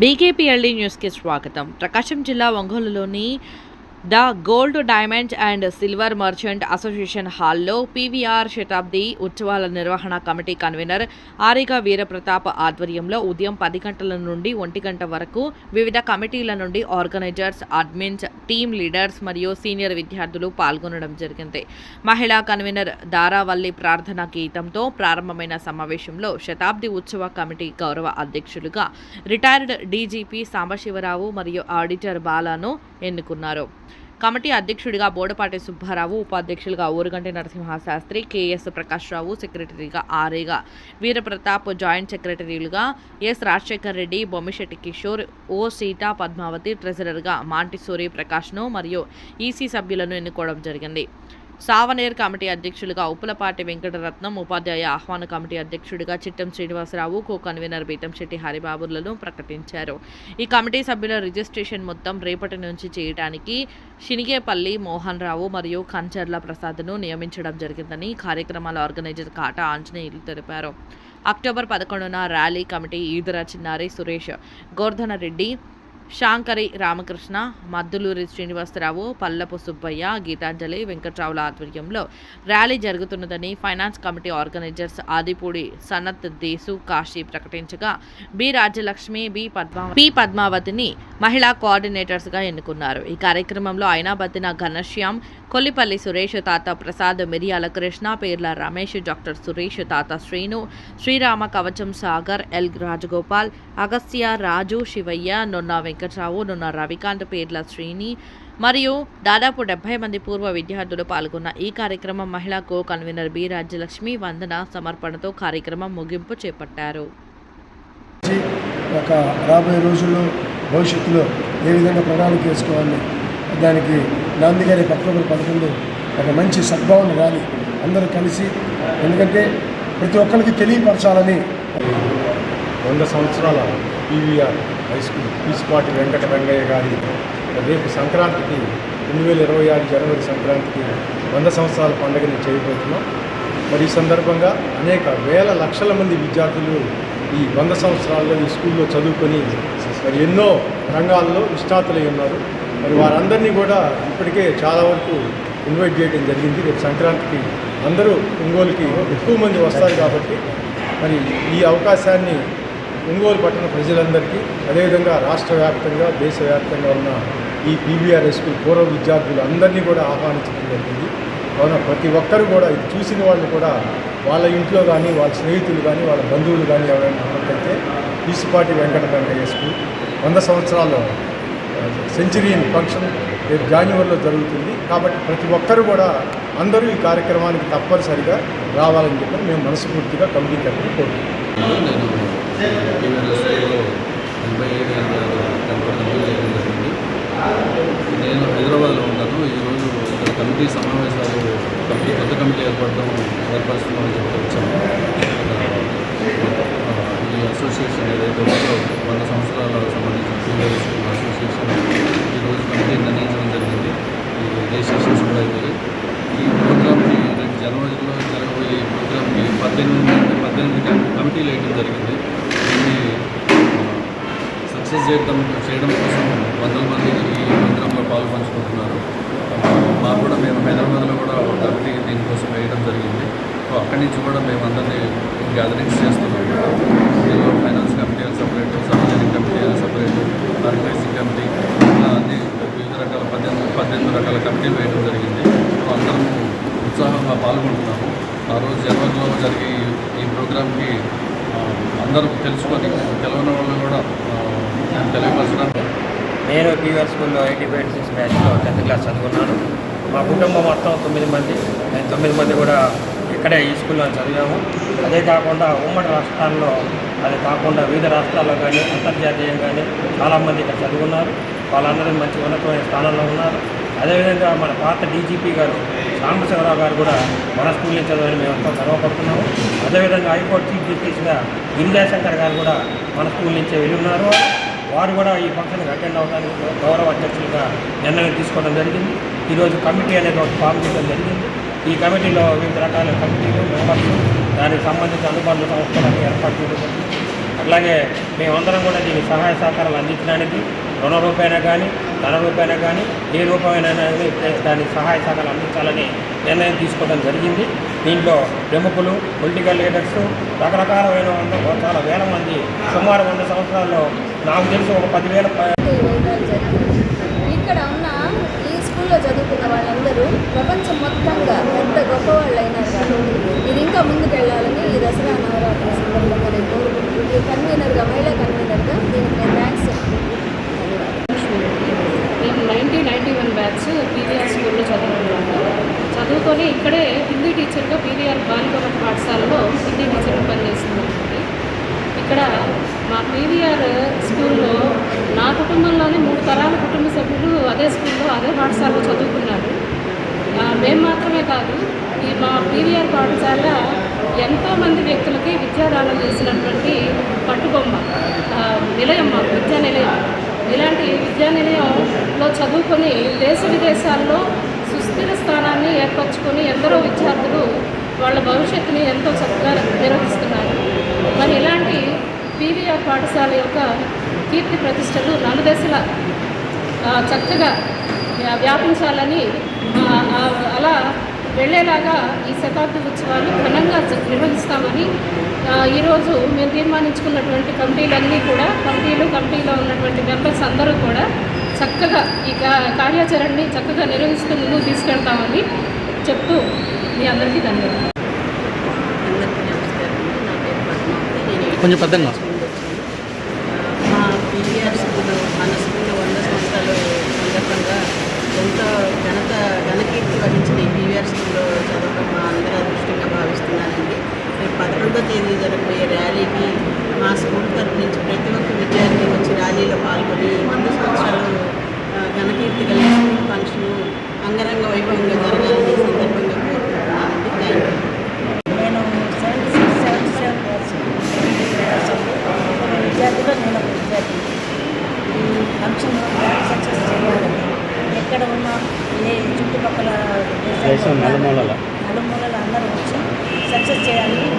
బీకేపీఎల్డీ న్యూస్కి స్వాగతం. ప్రకాశం జిల్లా ఒంగోలులోని the gold diamond and silver merchant association హాల్లో పీవీఆర్ శతాబ్ది ఉత్సవాల నిర్వహణ కమిటీ కన్వీనర్ ఆరిగా వీరప్రతాప్ ఆధ్వర్యంలో ఉదయం పది గంటల నుండి ఒంటి గంట వరకు వివిధ కమిటీల నుండి ఆర్గనైజర్స్ అడ్మిన్స్ టీమ్ లీడర్స్ మరియు సీనియర్ విద్యార్థులు పాల్గొనడం జరిగింది. మహిళా కన్వీనర్ దారావల్లి ప్రార్థనా గీతంతో ప్రారంభమైన సమావేశంలో శతాబ్ది ఉత్సవ కమిటీ గౌరవ అధ్యక్షులుగా రిటైర్డ్ డీజీపీ సాంబశివరావు మరియు ఆడిటర్ బాలాను ఎన్నుకున్నారు. కమిటీ అధ్యక్షుడిగా బోడపాటి సుబ్బారావు ఉపాధ్యక్షులుగా ఊరుగంటి నరసింహశాస్త్రి కేఎస్ ప్రకాష్రావు సెక్రటరీగా ఆరేగా వీరప్రతాప్ జాయింట్ సెక్రటరీలుగా ఎస్ రాజశేఖర్ రెడ్డి బొమ్మిశెట్టి కిషోర్ ఓ సీతా పద్మావతి ట్రెజరర్గా మాంటిసూరి ప్రకాష్ను మరియు ఈసీ సభ్యులను ఎన్నుకోవడం జరిగింది. సావనేర్ కమిటీ అధ్యక్షులుగా ఉప్పులపాటి వెంకటరత్నం ఉపాధ్యాయ ఆహ్వాన కమిటీ అధ్యక్షుడిగా చిట్టం శ్రీనివాసరావు కో కన్వీనర్ బీతంశెట్టి హరిబాబులను ప్రకటించారు. ఈ కమిటీ సభ్యుల రిజిస్ట్రేషన్ మొత్తం రేపటి నుంచి చేయడానికి షినిగేపల్లి మోహన్ రావు మరియు కంచర్ల ప్రసాద్ను నియమించడం జరిగిందని కార్యక్రమాల ఆర్గనైజర్ కాటా ఆంజనేయులు తెలిపారు. అక్టోబర్ పదకొండున ర్యాలీ కమిటీ ఈదుర చిన్నారి సురేష్ గోర్ధన రెడ్డి శాంకరి రామకృష్ణ మద్దులూరి శ్రీనివాసరావు పల్లపు సుబ్బయ్య గీతాంజలి వెంకట్రావుల ఆధ్వర్యంలో rally జరుగుతున్నదని finance committee organisers Adipudi Sanath Desu Kasi ప్రకటించగా B Rajyalakshmi B Padma P పద్మావతిని మహిళా కోఆర్డినేటర్స్గా ఎన్నుకున్నారు. ఈ కార్యక్రమంలో అయినాబత్తిన ఘనశ్యామ్ కొల్లిపల్లి సురేష్ తాత ప్రసాద్ మిరియాల కృష్ణ పేర్ల రమేష్ డాక్టర్ సురేష్ తాత శ్రీను శ్రీరామ కవచం సాగర్ ఎల్ రాజగోపాల్ అగస్త్య రాజు శివయ్య నొన్న వెంకట్రావు నొన్న రవికాంత్ పేర్ల శ్రీని మరియు దాదాపు డెబ్బై మంది పూర్వ విద్యార్థులు పాల్గొన్న ఈ కార్యక్రమం మహిళా కో కన్వీనర్ బి. రాజ్యలక్ష్మి వందన సమర్పణతో కార్యక్రమం ముగింపు చేపట్టారు. ఒక రాబోయే రోజుల్లో భవిష్యత్తులో ఏ విధంగా ప్రణాళిక వేసుకోవాలి? దానికి గారి అక్టోబర్ పదకొండు ఒక మంచి సద్భావన ర్యాలీ అందరూ కలిసి ఎందుకంటే ప్రతి ఒక్కరికి తెలియపరచాలని వంద సంవత్సరాల PVR high school Pisupati Venkata Venkayya గారి రేపు సంక్రాంతికి రెండు వేల ఇరవై ఆరు జనవరి సంక్రాంతికి వంద సంవత్సరాల పండుగని చేయబోతున్నాం. మరి ఈ సందర్భంగా అనేక వేల లక్షల మంది విద్యార్థులు ఈ వంద సంవత్సరాల్లో ఈ స్కూల్లో చదువుకొని మరి ఎన్నో రంగాల్లో నిష్ణాతులై ఉన్నారు. మరి వారందరినీ కూడా ఇప్పటికే చాలా వరకు ఇన్వైట్ చేయడం జరిగింది. రేపు సంక్రాంతికి అందరూ ఒంగోలుకి ఎక్కువ మంది వస్తారు కాబట్టి మరి ఈ అవకాశాన్ని ఒంగోలు పట్టణ ప్రజలందరికీ అదేవిధంగా రాష్ట్ర వ్యాప్తంగా దేశవ్యాప్తంగా ఉన్న ఈ పీవీఆర్ స్కూల్ పూర్వ విద్యార్థులు అందరినీ కూడా ఆహ్వానించడం జరిగింది. కావున ప్రతి ఒక్కరు కూడా ఇది చూసిన వాళ్ళు కూడా వాళ్ళ ఇంట్లో కానీ వాళ్ళ స్నేహితులు కానీ వాళ్ళ బంధువులు కానీ ఎవరైనా ఉన్నట్లయితే పీసుపాటి వెంకట వెంకయ్య స్కూల్ వంద సంవత్సరాల సెంచరీ ఫంక్షన్ రేపు జాన్యువరిలో జరుగుతుంది. కాబట్టి ప్రతి ఒక్కరు కూడా అందరూ ఈ కార్యక్రమానికి తప్పనిసరిగా రావాలని చెప్పి మేము మనస్ఫూర్తిగా కమిటీ తరఫున కోరుకుంటున్నాం. నేను టీవీ ఎనభై ఏడు ఎనభై ఆరు టెంపర్ చేయడం జరిగింది నేను హైదరాబాద్లో ఉంటాను. ఈరోజు ఇక్కడ కమిటీ సమావేశాలు కమిటీ కొత్త కమిటీ ఏర్పడడం ఏర్పరుస్తున్నామని చెప్పి వచ్చాము ఈ అసోసియేషన్ ఏదైతే ఉందో వంద సంవత్సరాలకు సంబంధించిన అసోసియేషన్ ఈరోజు కమిటీ నిర్ణయించడం జరిగింది ఈ రిజిస్ట్రేషన్స్ కూడా అయిపోయి ఈ ప్రోగ్రామ్కి రేపు జనవరిలో జరగబోయే ఈ ప్రోగ్రామ్కి పద్దెనిమిది నుండి పద్దెనిమిది కం- కమిటీలు వేయడం జరిగింది దీన్ని సక్సెస్ చేయడం చేయడం కోసం వందల మంది ఈ ప్రోగ్రాంలో పాలు పంచుకుంటున్నారు. మాకు కూడా మేము హైదరాబాద్లో కూడా ఒక కమిటీ దీనికోసం వేయడం జరిగింది. సో అక్కడి నుంచి కూడా మేము అందరినీ గ్యాదరింగ్స్ చేస్తున్నాం. దీనిలో ఫైనాన్స్ కమిటీ అని సపరేట్ సార్వజనిక కమిటీ అని సపరేట్ ఆర్గనైజింగ్ కమిటీ ఇలా అన్ని వివిధ రకాల పద్దెనిమిది పద్దెనిమిది రకాల కమిటీలు వేయడం జరిగింది. అందరము అందరం ఉత్సాహంగా పాల్గొంటున్నాము. ఆ రోజు జనవరిలో జరిగే ఈ- ప్రోగ్రామ్కి అందరూ తెలుసుకొని తెలవని వాళ్ళు కూడా నేను పీవర్ స్కూల్లో ఎయిటీ ఫైవ్ సిక్స్ బ్యాచ్లో టెన్త్ క్లాస్ చదువుకున్నాను. మా కుటుంబం మొత్తం తొమ్మిది మంది. మేము తొమ్మిది మంది కూడా ఇక్కడే ఈ స్కూల్లో చదివాము. అదే కాకుండా ఉమ్మడి రాష్ట్రాల్లో అది కాకుండా వివిధ రాష్ట్రాల్లో కానీ అంతర్జాతీయంగా కానీ చాలామంది ఇక్కడ చదువుకున్నారు. వాళ్ళందరూ మంచి ఉన్నతమైన స్థానంలో ఉన్నారు. అదేవిధంగా మన పాత డీజీపీ గారు సాంబశివరావు గారు కూడా మన స్కూల్ నుంచి చదవని మేము ఎంతో గర్వపడుతున్నాము. అదేవిధంగా హైకోర్టు చీఫ్ జస్టిస్గా గిరిజాశంకర్ గారు కూడా మన స్కూల్ నుంచే వెళ్ళి ఉన్నారు. వారు కూడా ఈ ఫంక్షన్కి అటెండ్ అవడానికి గౌరవ అధ్యక్షులుగా నిర్ణయం తీసుకోవడం జరిగింది. ఈరోజు కమిటీ అనేది ఒక ఫామ్ చేయడం జరిగింది. ఈ కమిటీలో వివిధ రకాల కమిటీలు మెంబర్స్ దానికి సంబంధించిన అనుబంధ సంస్థలను ఏర్పాటు చేయడం అట్లాగే మేమందరం కూడా దీనికి సహాయ సహకారాలు అందించడానికి రుణ రూపైనా కానీ ధన రూపైనా కానీ ఏ రూపమైన కానీ దానికి సహాయ సహకారాలు అందించాలని నిర్ణయం తీసుకోవడం జరిగింది. దీంట్లో ప్రముఖులు పొలిటికల్ లీడర్స్ రకరకాలమైన చాలా వేల మంది సుమారు వంద సంవత్సరాల్లో నాకు తెలిసి ఒక పదివేల ఇక్కడ ఉన్న ఈ స్కూల్లో చదువుకున్న వాళ్ళందరూ ప్రపంచం మొత్తంగా పెద్ద గొప్ప వాళ్ళు అయినారు కాబట్టి ఇది ఇంకా ముందుకు వెళ్ళాలని ఈ దసరా నవరాత్రి సందర్భంగా నేను కోరుకుంటున్నాను కన్వీనర్గా మహిళా కన్వీనర్గా దీనికి నేను థ్యాంక్స్ మేము nineteen ninety one batch PVR స్కూల్లో చదువుకున్నాము చదువుకొని ఇక్కడే హిందీ టీచర్గా పీవీఆర్ బాలికల పాఠశాలలో హిందీ టీచర్గా పనిచేస్తున్నానండి ఇక్కడ మా పీవీఆర్ స్కూల్లో నా కుటుంబంలోనే మూడు తరాల కుటుంబ సభ్యులు అదే స్కూల్లో అదే పాఠశాలలో చదువుకున్నారు. మేము మాత్రమే కాదు ఈ మా పీవీఆర్ పాఠశాల ఎంతోమంది వ్యక్తులకి విద్యాదానం చేసినటువంటి పట్టుబొమ్మ నిలయం మా విద్యా నిలయం ఇలాంటి విద్యా నిలయంలో చదువుకొని దేశ విదేశాల్లో సుస్థిర స్థానాన్ని ఏర్పరచుకొని ఎందరో విద్యార్థులు వాళ్ళ భవిష్యత్తుని ఎంతో చక్కగా నిర్వహిస్తున్నారు. మరి ఇలాంటి పీవీఆర్ పాఠశాల యొక్క కీర్తి ప్రతిష్టలు నలుదశల చక్కగా వ్యా- వ్యాపించాలని అలా వెళ్ళేలాగా ఈ శతాబ్ది ఉత్సవాలు ఘనంగా నిర్వహిస్తామని ఈరోజు మేము తీర్మానించుకున్నటువంటి కమిటీలన్నీ కూడా కమిటీలు కమిటీలో ఉన్నటువంటి మెంబర్స్ అందరూ కూడా చక్కగా ఈ కార్యాచరణని చక్కగా నిర్వహిస్తూ ముందుకు తీసుకెళ్తామని చెప్తూ మీ అందరికీ ధన్యవాదాలు. అందరికీ నమస్కారం అండి. నా పేరు పద్మావతి నేను ఎయిత్ కొంచెం పెద్దగా. క్లాస్ నుండి వచ్చాను. ఆ, స్కూల్ మన స్కూల్లో వంద సంవత్సరాలు సందర్భంగా ఎంతో ఘనత ఘనకీర్తి వహించిన ఈ పీవీఆర్ స్కూల్లో చదవడం మా అందరి అదృష్టంగా భావిస్తున్నానండి. రేపు పదకొండో తేదీ జరగబోయే ర్యాలీకి మా స్కూల్ తరపు నుంచి ప్రతి ఒక్క విద్యార్థి వచ్చి ర్యాలీలో పాల్గొని వంద సంవత్సరాలు ఆ, ఘనకీర్తి కలిగిన స్కూల్ ఫంక్షన్ అంగరంగ వైభవంగా జరగాలని ఈ సందర్భంగా కోరుకుంటున్నానండి థ్యాంక్ యూ నేను seventy six seventy seven batch విద్యార్థిలో నేను ఒక విద్యార్థి ఈ సక్సెస్ చేయాలని ఎక్కడ ఉన్నా ఏ చుట్టుపక్కల నలుమూలల. నలుమూలల అందరూ వచ్చి సక్సెస్ చేయాలని